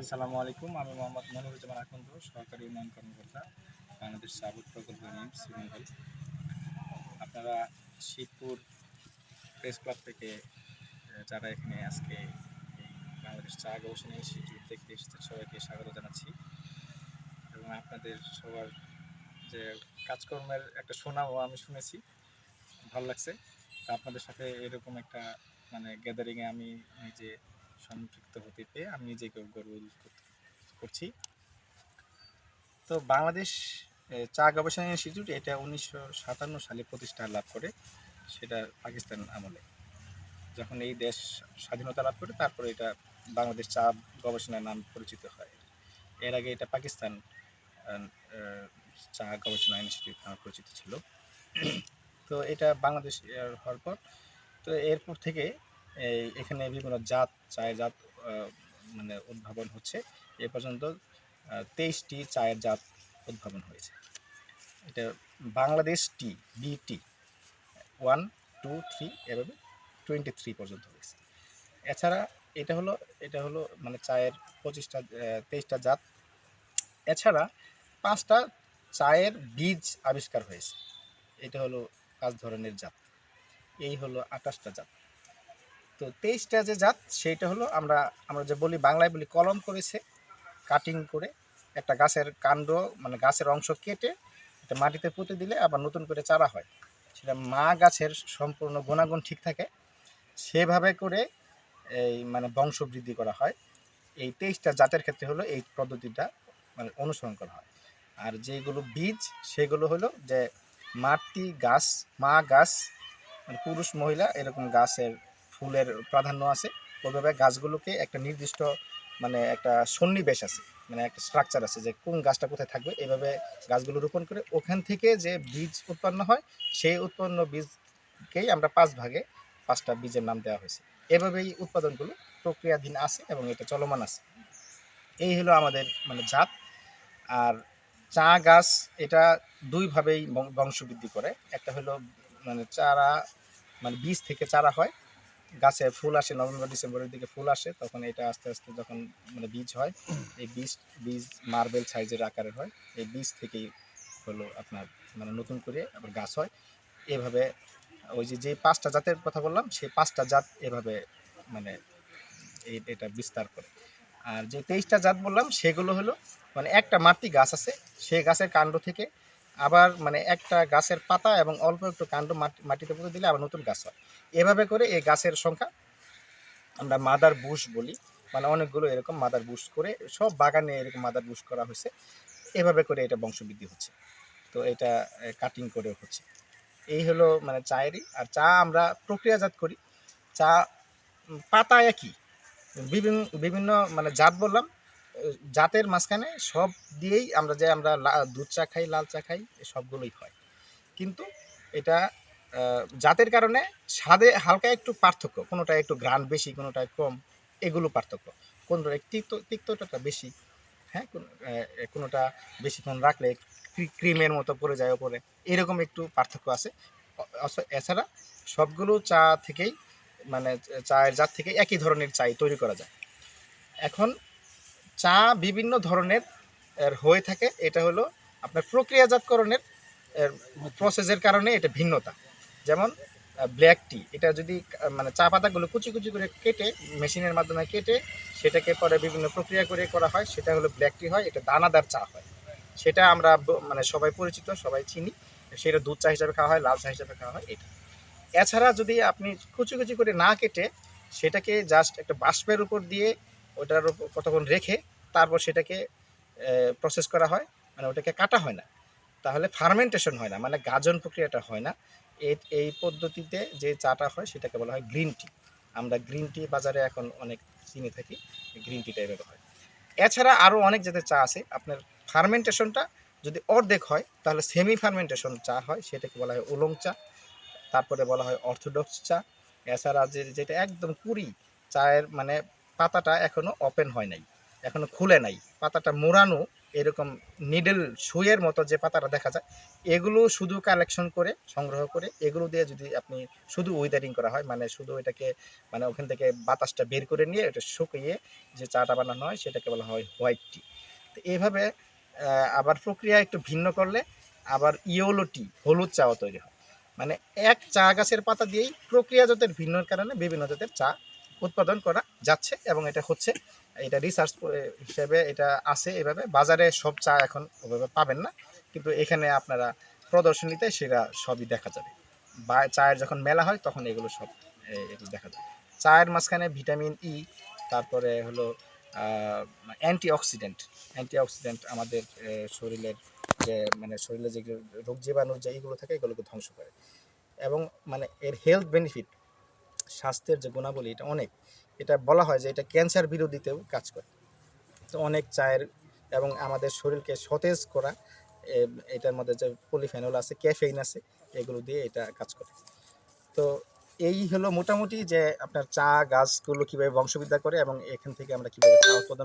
আসসালামু আলাইকুম, আমি মোহাম্মদ মনিরুজ্জামান আকন্দ সরকারি উন্নয়ন কর্মকর্তা, বাংলাদেশ সাবুক প্রকল্প ইউনিট শ্রীমঙ্গল আপনারা শিবপুর প্রেস ক্লাব থেকে যারা এখানে আজকে বাংলাদেশ চা গবেষণা ইনস্টিটিউট দেখতে এসেছে সবাইকে স্বাগত জানাচ্ছি। এবং আপনাদের সবার যে কাজকর্মের একটা সুনামও আমি শুনেছি, ভালো লাগছে। আপনাদের সাথে এরকম একটা মানে গ্যাদারিংয়ে আমি নিজে সম্পৃক্ত হতে পেরে আমি নিজেকে গর্ববোধ করছি। তো বাংলাদেশ চা গবেষণা ইনস্টিটিউট এটা উনিশশো সাতান্ন সালে প্রতিষ্ঠা লাভ করে, সেটা পাকিস্তান আমলে। যখন এই দেশ স্বাধীনতা লাভ করে, তারপরে এটা বাংলাদেশ চা গবেষণা নাম পরিচিত হয়। এর আগে এটা পাকিস্তান চা গবেষণা ইনস্টিটিউট নামে পরিচিত ছিল। তো এটা বাংলাদেশ হওয়ার পর, তো এরপর থেকে এই এখানে বিভিন্ন জাত চায়ের জাত মানে উদ্ভাবন হচ্ছে। এ পর্যন্ত তেইশটি চায়ের জাত উদ্ভাবন হয়েছে। এটা বাংলাদেশ টি বিটি ওয়ান টু থ্রি এভাবে টোয়েন্টি থ্রি পর্যন্ত হয়েছে। এছাড়া এটা হলো এটা হলো মানে চায়ের পঁচিশটা তেইশটা জাত। এছাড়া পাঁচটা চায়ের বীজ আবিষ্কার হয়েছে। এটা হলো পাঁচ ধরনের জাত। এই হলো আঠাশটা জাত। তো তেইশটা যে জাত, সেইটা হলো আমরা আমরা যে বলি, বাংলায় বলি কলম করেছে কাটিং করে একটা গাছের কাণ্ড মানে গাছের অংশ কেটে এটা মাটিতে পুঁতে দিলে আবার নতুন করে চারা হয়। সেটা মা গাছের সম্পূর্ণ গুণাগুণ ঠিক থাকে, সেভাবে করে এই মানে বংশবৃদ্ধি করা হয়। এই তেইশটা জাতের ক্ষেত্রে হলো এই পদ্ধতিটা মানে অনুসরণ করা হয়। আর যেগুলো বীজ, সেগুলো হলো যে মাটি, গাছ, মা গাছ মানে পুরুষ, মহিলা এরকম গাছের ফুলের প্রাধান্য আছে। ওইভাবে গাছগুলোকে একটা নির্দিষ্ট মানে একটা সন্নিবেশ আছে মানে একটা স্ট্রাকচার আছে যে কোন গাছটা কোথায় থাকবে, এইভাবে গাছগুলো রোপণ করে ওখান থেকে যে বীজ উৎপন্ন হয়, সেই উৎপন্ন বীজকেই আমরা পাঁচ ভাগে, পাঁচটা বীজের নাম দেওয়া হয়েছে। এভাবেই উৎপাদনগুলো প্রক্রিয়াধীন আছে এবং এটা চলমান আছে। এই হলো আমাদের মানে জাত। আর চা গাছ, এটা দুইভাবেই বংশবৃদ্ধি করে। একটা হলো মানে চারা মানে বীজ থেকে চারা হয় গাছে ফুল আসে, নভেম্বর, ডিসেম্বরের দিকে ফুল আসে, তখন এটা আস্তে আস্তে যখন মানে বীজ হয়, এই বীজ বীজ মার্বেল সাইজের আকারের হয়, এই বীজ থেকেই হলো আপনার মানে নতুন করে আবার গাছ হয়। এভাবে ওই যে যে পাঁচটা জাতের কথা বললাম, সেই পাঁচটা জাত এভাবে মানে এটা বিস্তার করে। আর যে তেইশটা জাত বললাম, সেগুলো হলো মানে একটা মাটি গাছ আছে সেই গাছের কাণ্ড থেকে আবার মানে একটা গাছের পাতা এবং অল্প একটু কাণ্ড মাটি মাটিতে পুঁতে দিলে আবার নতুন গাছ হয়। এভাবে করে এই গাছের সংখ্যা আমরা মাদার বুশ বলি। মানে অনেকগুলো এরকম মাদার বুশ করে সব বাগানে এরকম মাদার বুশ করা হয়েছে। এভাবে করে এটা বংশবৃদ্ধি হচ্ছে। তো এটা কাটিং করে হচ্ছে। এই হলো মানে চায়েরই। আর চা আমরা প্রক্রিয়াজাত করি। চা পাতা একই। বিভিন্ন বিভিন্ন মানে জাত বললাম। জাতের মাঝখানে সব দিয়েই আমরা যে আমরা দুধ চা খাই, লাল চা খাই সবগুলোই হয়। কিন্তু এটা জাতের কারণে স্বাদে হালকা একটু পার্থক্য, কোনোটা একটু গ্রান বেশি, কোনোটা কম, এগুলো পার্থক্য। কোনোটা তিক্ত তিক্তটা বেশি হ্যাঁ কোনোটা বেশিক্ষণ রাখলে ক্রিমের মতো পড়ে যায় ওপরে, এরকম একটু পার্থক্য আছে। এছাড়া সবগুলো চা থেকেই মানে চায়ের জাত থেকে একই ধরনের চাই তৈরি করা যায়। এখন চা বিভিন্ন ধরনের, এর হয়ে থাকে। এটা হলো আপনার প্রক্রিয়াজাতকরণের প্রসেসের কারণে এটা ভিন্নতা। যেমন ব্ল্যাক টি এটা যদি মানে চা পাতাগুলো কুচি কুচি করে কেটে, মেশিনের মাধ্যমে কেটে, সেটাকে পরে বিভিন্ন প্রক্রিয়া করে করা হয়, সেটা হলো ব্ল্যাক টি হয়, এটা দানাদার চা হয়। সেটা আমরা মানে সবাই পরিচিত, সবাই চিনি, সেটা দুধ চা হিসাবে খাওয়া হয়, লাল চা হিসাবে খাওয়া হয়, এটা। এছাড়া যদি আপনি কুচি কুচি করে না কেটে, সেটাকে জাস্ট একটা বাষ্পের উপর দিয়ে ওটার কতক্ষণ রেখে তারপর সেটাকে প্রসেস করা হয় মানে ওটাকে কাটা হয় না। তাহলে ফার্মেন্টেশন হয় না মানে গাজন প্রক্রিয়াটা হয় না। এই পদ্ধতিতে যে চাটা হয় সেটাকে বলা হয় গ্রিন টি আমরা গ্রিন টি বাজারে এখন অনেক চিনে থাকি গ্রিন টি টাইপের হয়। এছাড়া আরও অনেক যাতে চা আছে, আপনার ফার্মেন্টেশনটা যদি অর্ধেক হয়, তাহলে সেমি ফার্মেন্টেশন চা হয়, সেটাকে বলা হয় ওলং চা। তারপরে বলা হয় অর্থোডক্স চা। এছাড়া যে, যেটা একদম কুড়ি চায়ের মানে পাতাটা এখনও ওপেন হয় নাই, এখনও খুলে নাই। পাতাটা মোড়ানো এরকম নিডেল সুইয়ের মতো যে পাতাটা দেখা যায়, এগুলো শুধু কালেকশন করে, সংগ্রহ করে, এগুলো দিয়ে যদি আপনি শুধু ওয়েদারিং করা হয় মানে শুধু এটাকে মানে ওখান থেকে বাতাসটা বের করে নিয়ে এটা শুকিয়ে যে চাটা বানানো হয়, সেটাকে বলা হয় হোয়াইট টি তো এইভাবে আবার প্রক্রিয়া একটু ভিন্ন করলে আবার ইয়েলো টি হলুদ চাও তৈরি হয়। মানে এক চা গাছের পাতা দিয়েই প্রক্রিয়া প্রক্রিয়াজাতের ভিন্নর কারণে বিভিন্ন জাতের চা উৎপাদন করা যাচ্ছে এবং এটা হচ্ছে, এটা রিসার্চ হিসেবে এটা আছে এভাবে। বাজারে সব চা এখন ওভাবে পাবেন না, কিন্তু এখানে আপনারা প্রদর্শনীতে সেটা সবই দেখা যাবে। বা চায়ের যখন মেলা হয় তখন এগুলো সব এগুলো দেখা যায় চায়ের মাঝখানে ভিটামিন ই তারপরে হলো অ্যান্টি অক্সিডেন্ট অ্যান্টি অক্সিডেন্ট আমাদের শরীরের যে মানে শরীরে যে রোগ জীবাণু যে এইগুলো থাকে এগুলোকে ধ্বংস করে। এবং মানে এর হেলথ বেনিফিট স্বাস্থ্যের যে গুণাবলী, এটা অনেক। এটা বলা হয় যে এটা ক্যান্সার বিরোধীতেও কাজ করে। তো অনেক চায়ের এবং আমাদের শরীরকে সতেজ করা এটার মধ্যে যে পলিফেনল আছে, ক্যাফেইন আছে, এগুলো দিয়ে এটা কাজ করে। তো এই হলো মোটামুটি যে আপনার চা, গাছগুলো কীভাবে বংশবিদ্যা করে এবং এখান থেকে আমরা কীভাবে চা উৎপাদন